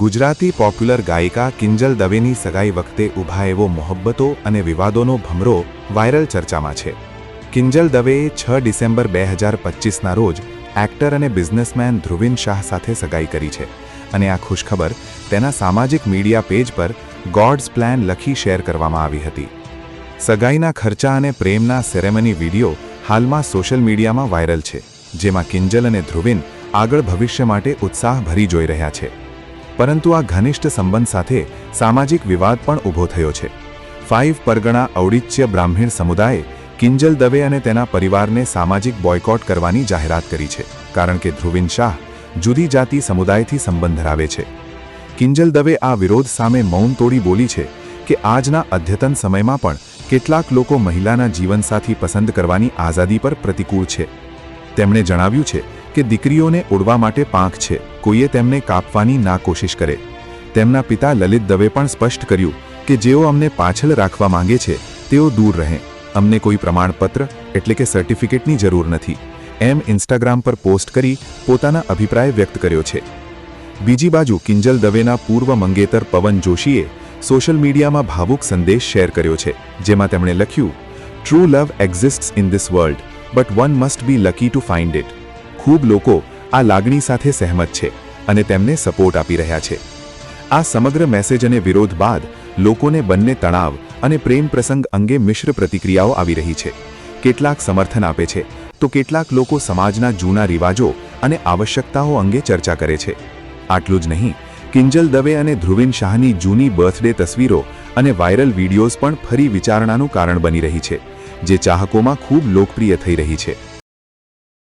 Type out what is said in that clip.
Gujarati popular ગાયિકા કિંજલ દવેની સગાઈ વખતે ઊભા એવો મોહબ્બતો અને વિવાદોનો ભમરો વાયરલ ચર્ચામાં છે. કિંજલ દવેએ છ ડિસેમ્બર બે હજાર પચીસના રોજ એક્ટર અને બિઝનેસમેન ધ્રુવિન શાહ સાથે સગાઈ કરી છે અને આ ખુશખબર તેના સામાજિક મીડિયા પેજ પર ગોડ્સ પ્લાન લખી શેર કરવામાં આવી હતી. સગાઈના ખર્ચા અને પ્રેમના સેરેમની વીડિયો હાલમાં સોશિયલ મીડિયામાં વાયરલ છે, જેમાં કિંજલ અને ધ્રુવિન આગળ ભવિષ્ય માટે ઉત્સાહભરી જોઈ રહ્યા છે. પરંતુ આ ઘનિષ્ઠ સંબંધ સાથે સામાજિક વિવાદ પણ ઊભો થયો છે. ફાઇવ પરગણા ઔડિચ્ય બ્રાહ્મણ સમુદાયે કિંજલ દવે અને તેના પરિવારને સામાજિક બોયકોટ કરવાની જાહેરાત કરી છે, કારણ કે ધ્રુવિન શાહ જુદી જાતિ સમુદાયથી સંબંધ ધરાવે છે. કિંજલ દવે આ વિરોધ સામે મૌન તોડી બોલી છે કે આજના અદ્યતન સમયમાં પણ કેટલાક લોકો મહિલાના જીવનસાથી પસંદ કરવાની આઝાદી પર પ્રતિકૂળ છે. તેમણે જણાવ્યું છે કે દીકરીઓને ઉડવા માટે પાંખ છે, કોઈએ તેમને કાપવાની ના કોશિશ કરે. તેમના પિતા લલિત દવે પણ સ્પષ્ટ કર્યું કે જેઓ અમને પાછળ રાખવા માંગે છે, તેઓ દૂર રહે. અમને કોઈ પ્રમાણપત્ર એટલે કે સર્ટિફિકેટની જરૂર નથી. એમ ઇન્સ્ટાગ્રામ પર પોસ્ટ કરી પોતાના અભિપ્રાય વ્યક્ત કર્યો છે. બીજી બાજુ કિંજલ દવેના પૂર્વ મંગેતર પવન જોશીએ સોશિયલ મીડિયામાં ભાવુક સંદેશ શેર કર્યો છે, જેમાં તેમણે લખ્યું true love exists in this world but one must be lucky to find it ખૂબ લોકો આ લાગણી સાથે સહેમત છે અને તેમને સપોર્ટ આપી રહ્યા છે. આ સમગ્ર મેસેજ અને વિરોધ બાદ લોકોને બંને તણાવ અને પ્રેમ પ્રસંગ અંગે મિશ્ર પ્રતિક્રિયાઓ આવી રહી છે. કેટલાક સમર્થન આપે છે, તો કેટલાક લોકો સમાજના જૂના રિવાજો અને આવશ્યકતાઓ અંગે ચર્ચા કરે છે. આટલું જ નહીં, કિંજલ દવે અને ધ્રુવિન શાહની જૂની બર્થડે તસવીરો અને વાયરલ વિડીયોઝ પણ ફરી વિચારણાનું કારણ બની રહી છે, જે ચાહકોમાં ખૂબ લોકપ્રિય થઈ રહી છે.